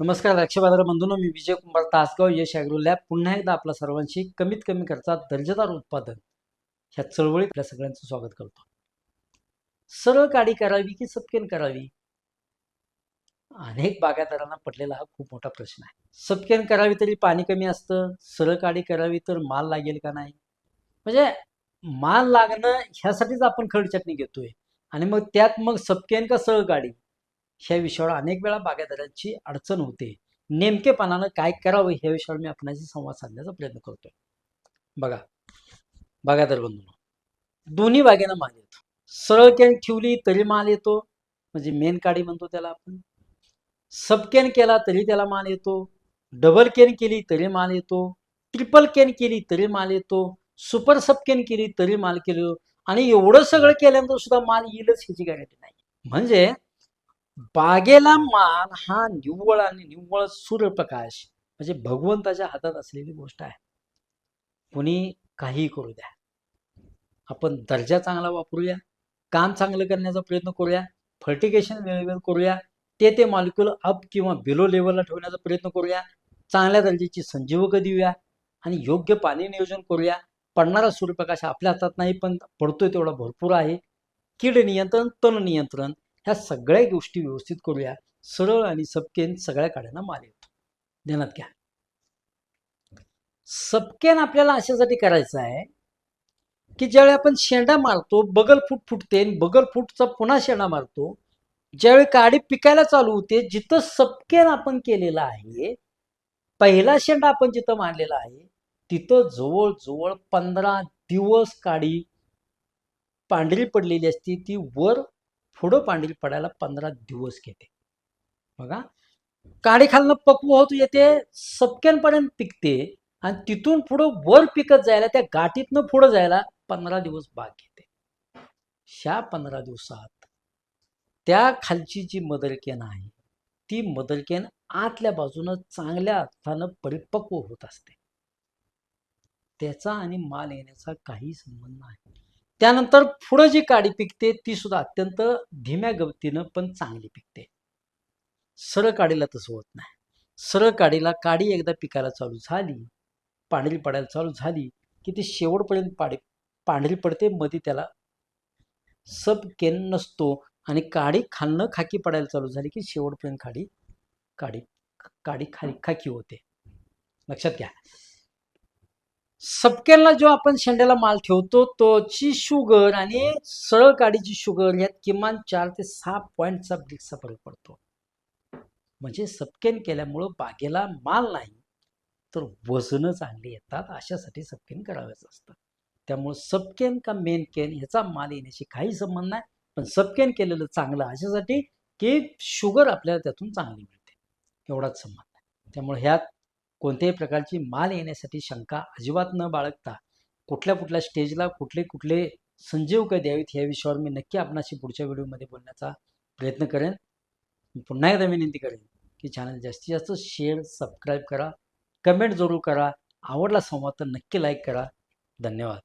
नमस्कार द्राक्षबाजार बंधूंनो मी विजय कुमार तासगाव यश ॲग्रो लॅब. पुन्हा एकदा आपल्या सर्वांशी कमीत कमी खर्चात दर्जेदार उत्पादन ह्या चळवळीत आपल्या सगळ्यांचं स्वागत करतो. सरळ काडी करावी की सपकेन करावी? अनेक बागायतदारांना पडलेला हा खूप मोठा प्रश्न आहे. सपकेन करावी तरी पाणी कमी असतं सरळ काडी करावी तर माल लागेल का नाही? म्हणजे माल लागणं ह्यासाठीच आपण खडचटणी घेतोय. आणि मग त्यात मग सपकेन का सरळ काडी? ह्या विषयावर अनेक वेळा बागायतदारांची अडचण होते. नेमकेपणानं काय करावं ह्या विषयावर मी आपणाशी संवाद साधण्याचा प्रयत्न करतोय. बघा बागायतदार बंधून दोन्ही बागेनं माल येतो. सरळ कॅन ठेवली तरी माल येतो म्हणजे मेन काडी म्हणतो त्याला आपण. सब कॅन केला तरी त्याला माल येतो. डबल कॅन केली तरी माल येतो. ट्रिपल कॅन केली तरी माल येतो. सुपर सब कॅन केली तरी माल केलो. आणि एवढं सगळं केल्यानंतर सुद्धा माल येईलच ह्याची गॅरंटी नाही. म्हणजे बागेला मान हा निव्वळ आणि निव्वळ सूर्यप्रकाश म्हणजे भगवंताच्या हातात असलेली गोष्ट आहे. कोणी काहीही करू द्या. आपण दर्जा चांगला वापरूया काम चांगलं करण्याचा प्रयत्न करूया फर्टिकेशन वेळेवर करूया ते ते मॉलिक्युल अप किंवा बिलो लेवलला ठेवण्याचा प्रयत्न करूया चांगल्या दर्जाची संजीवक देऊया आणि योग्य पाणी नियोजन करूया. पडणारा सूर्यप्रकाश आपल्या हातात नाही पण पडतोय तेवढा भरपूर आहे. कीड नियंत्रण तण नियंत्रण ह्या सगळ्या गोष्टी व्यवस्थित करूया. सरळ आणि सबकेन सगळ्या काड्यांना माल येतो. ध्यानात घ्या. सबकेन आपल्याला अशासाठी करायचं आहे की ज्यावेळी आपण शेंडा मारतो बगल फूट फुटते आणि बगल फूटचा पुन्हा शेंडा मारतो ज्यावेळी काडी पिकायला चालू होते जिथं सबकेन आपण केलेला आहे पहिला शेंडा आपण जिथं मारलेला आहे तिथं जवळजवळ पंधरा दिवस काडी पांढरी पडलेली असते ती वर पुढं पांडील पडायला पंधरा दिवस घेते. बघा. काडीखालनं पक्व होत येते सपक्यांपर्यंत पिकते आणि तिथून पुढं वर पिकत जायला त्या गाठीतनं पुढं जायला पंधरा दिवस बाग घेते. ह्या पंधरा दिवसात त्या खालची जी मदरकेन आहे ती मदरकेन आतल्या बाजूनं चांगल्या अर्थानं परिपक्व होत असते. त्याचा आणि माल येण्याचा काही संबंध नाही. त्यानंतर पुढं जी काडी पिकते ती सुद्धा अत्यंत धीम्या गवतीनं पण चांगली पिकते. सरळ काडीला तसं होत नाही. सरळ काडीला काडी एकदा पिकायला चालू झाली पांढरी पडायला चालू झाली की ती शेवटपर्यंत पाडी पांढरी पडते मध्ये त्याला सब केन नसतो आणि काडी खालनं खाकी पडायला चालू झाली की शेवटपर्यंत काडी काडी काडी खाली खाकी होते. लक्षात घ्या. सबकेला जो आपण शेंड्याला माल ठेवतो तोची शुगर आणि सरळ काडीची शुगर यात किमान चार ते सहा पॉईंटचा ब्रिक्सचा फरक पडतो. म्हणजे सबकेन केल्यामुळं बागेला माल नाही तर वजनं चांगली येतात अशासाठी सबकेन करावंच असतं. त्यामुळं सबकेन का मेन केन ह्याचा माल येण्याशी काही संबंध नाही पण सबकेन केलेलं चांगलं अशासाठी की शुगर आपल्याला त्यातून चांगली मिळते. एवढाच संबंध आहे. त्यामुळे ह्यात कोणत्याही प्रकारची माल येण्यासाठी शंका अजिबात न बाळगता कुठल्या कुठल्या स्टेजला कुठले कुठले संजीव काय द्यावीत ह्या विषयावर मी नक्की आपणाशी पुढच्या व्हिडिओमध्ये बोलण्याचा प्रयत्न करेन. पुन्हा एकदा विनंती करेन की चॅनल जास्तीत जास्त शेअर सबस्क्राईब करा. कमेंट जरूर करा. आवडला संवाद तर नक्की लाईक करा. धन्यवाद.